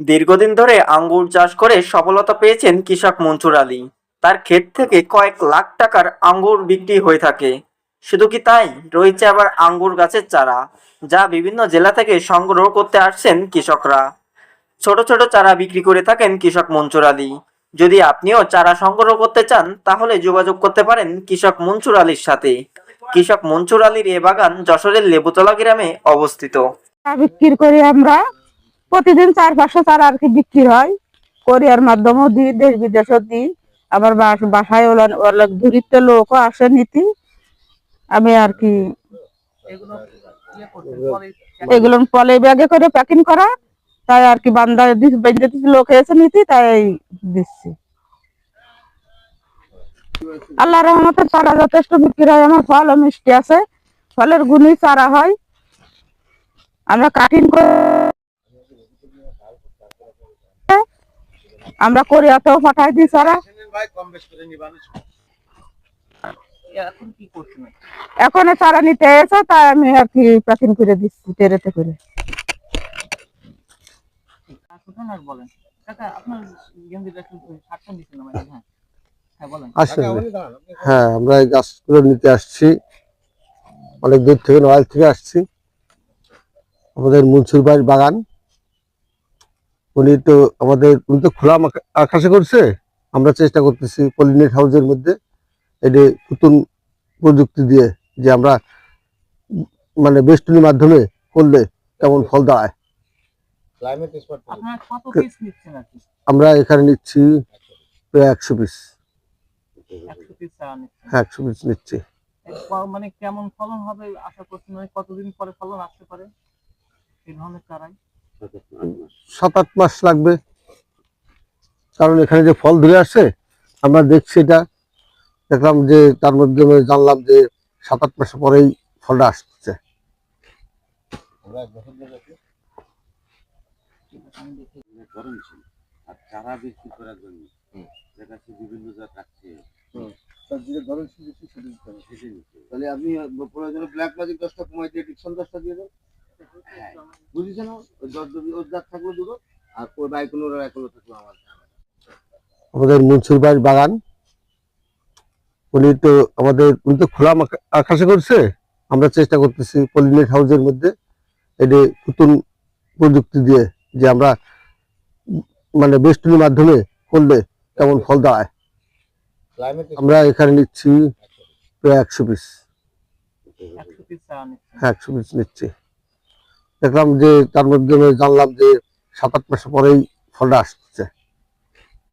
দীর্ঘদিন ধরে আঙ্গুর চাষ করে সফলতা পেয়েছেন কৃষক মনসুর আলী। তার ক্ষেত থেকে কয়েক লাখ টাকার আঙ্গুর বিক্রি হয়ে থাকে। শুধু কি তাই? রয়েছে আবার আঙ্গুর গাছের চারা, যা বিভিন্ন জেলা থেকে সংগ্রহ করতে আসছেন কৃষকরা। ছোট ছোট চারা বিক্রি করে থাকেন কৃষক মনসুর আলী। যদি আপনিও চারা সংগ্রহ করতে চান, তাহলে যোগাযোগ করতে পারেন কৃষক মনসুর আলীর সাথে। কৃষক মনসুর আলীর এ বাগান যশোরের লেবুতলা গ্রামে অবস্থিত। বিক্রি করি আমরা। প্রতিদিন চার পাঁচশো চারা আর কি বিক্রি হয়। কোরিয়ার মাধ্যমেও দিই, দেশ বিদেশও দিই। বাস- বাসায় ওলা দূরিত্ব লোকও আসে নীতি। আমি আর কি এগুলো পলে ব্যাগে করে প্যাকিং করা, তাই আর কি বান্দা লোক এসে নীতি, তাই দিচ্ছি। আল্লাহ রহমতে চারা যথেষ্ট বিক্রি হয়, আমার ফল মিষ্টি আছে। ফলের গুণই চারা হয়। আমরা কাটিং করে আমরা কোরিয়াতেও পাঠাই দিই সারা এখন সারা নিতে এসে তাই আমি আর কি প্যাকিং করে দিচ্ছি টেরেতে করে। হ্যাঁ। হ্যাঁ হ্যাঁ আমরা এই গাছগুলো নিতে আসছি। অনেক দূর থেকে নয়াল থেকে আসছি। আমাদের মনসুর বাগান। উনি তো আমাদের উনি তো খোলা আকাশে করছে। আমরা চেষ্টা করতেছি পলিনেট হাউসের মধ্যে এটি নতুন প্রযুক্তি দিয়ে যে আমরা মানে বেষ্টনীর মাধ্যমে করলে কেমন ফল দাঁড়ায়। আমরা এখানে নিচ্ছি প্রায় একশো পিস একশো পিস হ্যাঁ একশো পিস নিচ্ছি। মানে কেমন ফলন হবে আশা করছেন মানে কতদিন পরে ফলন আসতে পারে? এই ধরনের চারাই। সাত আট মাস লাগবে। কারণ এখানে যে ফল ধরে আসছে, আমরা দেখছি এটা। দেখলাম যে তার মধ্যে জানলাম যে সাত আট মাস পরেই ফলটা আসছে। আর চারা বিক্রি করার জন্য দেখা যাচ্ছে বিভিন্ন তাহলে ব্ল্যাক দশটা কমাই দিয়ে দিয়ে দেন। বুঝেছেন? দশ ওর জাত থাকল দুটো আর ওই বাইকুনোর একুলো থাকল আমার আমাদের মনসুর ভাইয়ের বাগান উনি তো আমাদের উনি তো খোলা আকাশে করছে আমরা চেষ্টা করতেছি পলিনেট হাউসের মধ্যে এটি নতুন প্রযুক্তি দিয়ে যে আমরা মানে বেষ্টনীর মাধ্যমে করলে কেমন ফল দাঁড়ায়। আমরা এখানে নিচ্ছি প্রায় একশো পিস একশো পিস হ্যাঁ একশো পিস নিচ্ছি। দেখলাম যে তার মধ্যে জানলাম যে সাত আট মাস পরেই ফলটা আসছে।